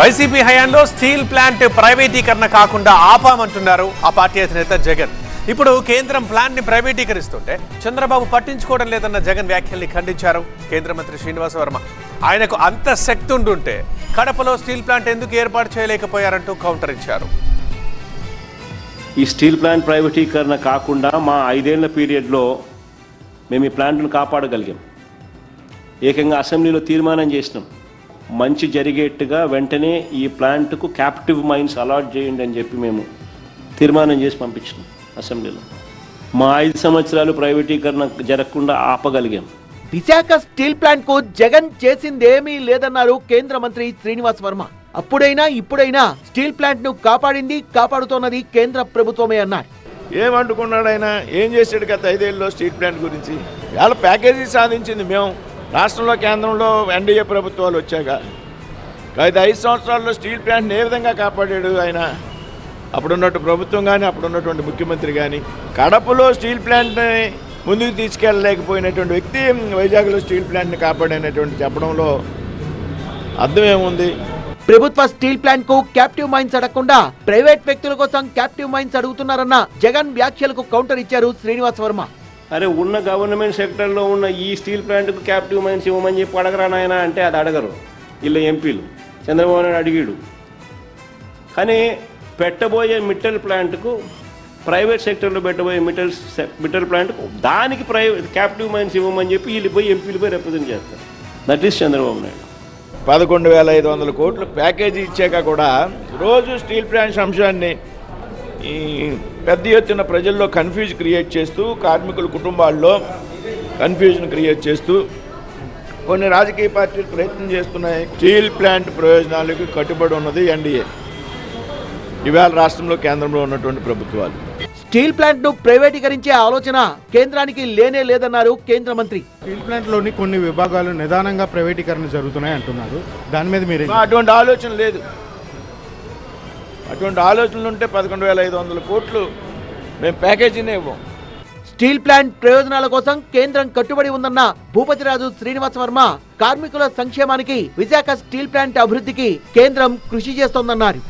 YCP హయాంలో steel plant ప్రైవేటీకరణ కాకుండా ఆపామంటున్నారు ఆ పార్టీ అధినేత జగన్. ఇప్పుడు కేంద్రం ప్లాంట్ని ప్రైవేటీకరిస్తుంటే చంద్రబాబు పట్టించుకోవడం లేదన్న జగన్ వ్యాఖ్యల్ని ఖండించారు కేంద్ర మంత్రి శ్రీనివాస వర్మ. ఆయనకు అంత శక్తి ఉండుంటే కడపలో స్టీల్ ప్లాంట్ ఎందుకు ఏర్పాటు చేయలేకపోయారంటూ కౌంటర్ ఇచ్చారు ఈ స్టీల్ ప్లాంట్ ప్రైవేటీకరణ కాకుండా మా ఐదేళ్ళ పీరియడ్లో మేము ఈ ప్లాంట్ను కాపాడగలిగాం. ఏకంగా అసెంబ్లీలో తీర్మానం చేసినాం. మంచి జరిగేట్టుగా వెంటనే ఈ ప్లాంట్కు క్యాప్టివ్ మైన్స్ అలాట్ చేయండి అని చెప్పి మేము తీర్మానం చేసి పంపించినాం అసెంబ్లీలో. మా ఐదు సంవత్సరాలు ప్రైవేటీకరణ జరగకుండా ఆపగలిగాం. విశాఖ స్టీల్ ప్లాంట్కు జగన్ చేసిందేమీ లేదన్నారు కేంద్ర మంత్రి శ్రీనివాస్ వర్మ. అప్పుడైనా ఇప్పుడైనా స్టీల్ ప్లాంట్ను కాపాడింది కాపాడుతోన్నది కేంద్ర ప్రభుత్వమే అన్నారు ఏమంటుకున్నాడు ఆయన ఏం చేశాడు గత ఐదేళ్ళలో స్టీల్ ప్లాంట్ గురించి? వాళ్ళ ప్యాకేజీ సాధించింది మేము. రాష్ట్రంలో కేంద్రంలో ఎన్డీఏ ప్రభుత్వాలు వచ్చాక గత ఐదు సంవత్సరాల్లో స్టీల్ ప్లాంట్ని ఏ విధంగా కాపాడాడు ఆయన? అప్పుడున్నట్టు ప్రభుత్వం కానీ అప్పుడున్నటువంటి ముఖ్యమంత్రి కానీ కడపలో స్టీల్ ప్లాంట్ని ముందుకు తీసుకెళ్ళలేకపోయినటువంటి వ్యక్తి వైజాగ్లో స్టీల్ ప్లాంట్ని కాపాడినటువంటి చెప్పడంలో అర్థం ఏముంది ప్రభుత్వ స్టీల్ ప్లాంట్కు క్యాప్టివ్ మైన్స్ అడగకుండా ప్రైవేట్ వ్యక్తుల కోసం క్యాప్టివ్ మైన్స్ అడుగుతున్నారన్న జగన్ వ్యాఖ్యలకు కౌంటర్ ఇచ్చారు శ్రీనివాస్ వర్మ. అరే ఉన్న గవర్నమెంట్ సెక్టర్లో ఉన్న ఈ స్టీల్ ప్లాంట్కు క్యాప్టివ్ మైన్స్ ఇవ్వమని చెప్పి అడగరా నాయన అంటే అది అడగరు. వీళ్ళ ఎంపీలు. చంద్రబాబు నాయుడు అడిగాడు. కానీ పెట్టబోయే మిట్టల్ ప్లాంట్కు ప్రైవేట్ సెక్టర్లో పెట్టబోయే మిటల్ మిట్టల్ ప్లాంట్కు దానికి ప్రైవేట్ క్యాప్టివ్ మైన్స్ ఇవ్వమని చెప్పి వీళ్ళు పోయి ఎంపీలు పోయి రిప్రజెంట్ చేస్తారు. That is Chandrababu Naidu. పదకొండు వేల ఐదు వందల కోట్లు ప్యాకేజీ ఇచ్చాక కూడా రోజు స్టీల్ ప్లాంట్స్ అంశాన్ని ఈ పెద్ద ఎత్తున ప్రజల్లో కన్ఫ్యూజ్ క్రియేట్ చేస్తూ కార్మికుల కుటుంబాల్లో కన్ఫ్యూజన్ క్రియేట్ చేస్తూ కొన్ని రాజకీయ పార్టీలు ప్రయత్నం చేస్తున్నాయి. స్టీల్ ప్లాంట్ ప్రయోజనాలకు కట్టుబడి ఉన్నది ఎన్డీఏ. ఇవాళ రాష్ట్రంలో కేంద్రంలో ఉన్నటువంటి ప్రభుత్వాలు. స్టీల్ ప్లాంట్ను ప్రైవేటీకరించే ఆలోచన కేంద్రానికి లేనే లేదన్నారు కేంద్ర మంత్రి. స్టీల్ ప్లాంట్లోని కొన్ని విభాగాలు నిదానంగా ప్రైవేటీకరణ జరుగుతున్నాయి అంటున్నారు. దాని మీద మీరు అటువంటి ఆలోచన లేదు. అటువంటి ఆలోచనలు ఉంటే పదకొండు వేల ఐదు వందల కోట్లు మేము ప్యాకేజీనే ఇవ్వం. స్టీల్ ప్లాంట్ ప్రయోజనాల కోసం కేంద్రం కట్టుబడి ఉందన్న భూపతిరాజు శ్రీనివాస వర్మ కార్మికుల సంక్షేమానికి విశాఖ స్టీల్ ప్లాంట్ అభివృద్ధికి కేంద్రం కృషి చేస్తోందన్నారు.